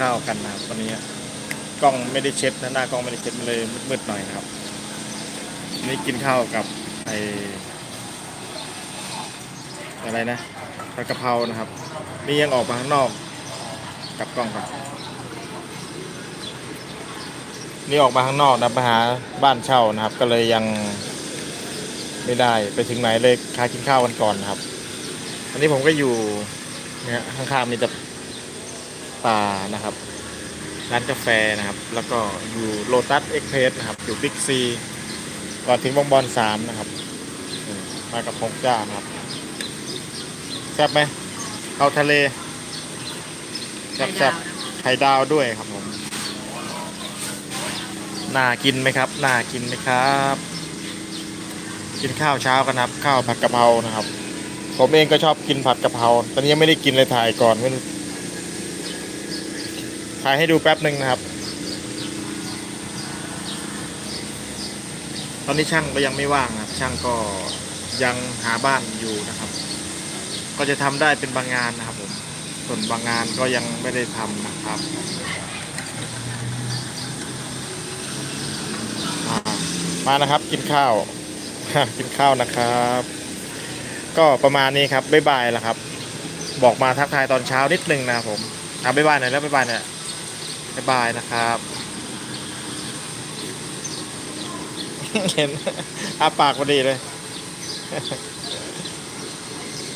ข้าวกันนะครับวันนี้กล้องไม่ได้เช็ดนะหน้ากล้องไม่ได้เช็ดมันเลยมืดๆหน่อยนะครับนี่กินข้าวกับไออะไรนะผัดกะเพรานะครับ นี่ยังออกมาข้างนอกกับกล้องก่อนนี่ออกมาข้างนอกนะมาหาบ้านเช่านะครับ ก็เลยยังไม่ได้ไปถึงไหนเลยค้ากินข้าวกันก่อนนะครับ อันนี้ผมก็อยู่เนี่ยข้างๆมีแต่ ป่านะครับ ร้านกาแฟนะครับ แล้วก็อยู่โลตัสเอ็กเพรสนะครับ อยู่บิ๊กซีก่อนถึงบงบอนสามนะครับ มากับพงจ้านะครับแซ่บไหมเอาทะเลแซ่บแซ่บไข่ดาวด้วยครับผมน่ากินไหมครับน่ากินไหมครับ กินข้าวเช้ากันครับ ข้าวผัดกะเพรานะครับ ผมเองก็ชอบกินผัดกะเพราตอนนี้ยังไม่ได้กินเลยถ่ายก่อนไม่รู้ ถ่ายให้ดูแป๊บหนึ่งนะครับ ตอนนี้ช่างก็ยังไม่ว่างนะครับ ช่างก็ยังหาบ้านอยู่นะครับ ก็จะทำได้เป็นบางงานนะครับผมส่วนบางงานก็ยังไม่ได้ทำนะครับมานะครับกินข้าวกินข้าวนะครับ ก็ประมาณนี้ครับบ๊ายบายแล้วครับ บอกมาทักทายตอนเช้านิดนึงนะครับผมอะบ๊ายบายหน่อยแล้วบ๊ายบายหน่ย บ๊ายบายนะครับ เห็นอาปากพอดีเลย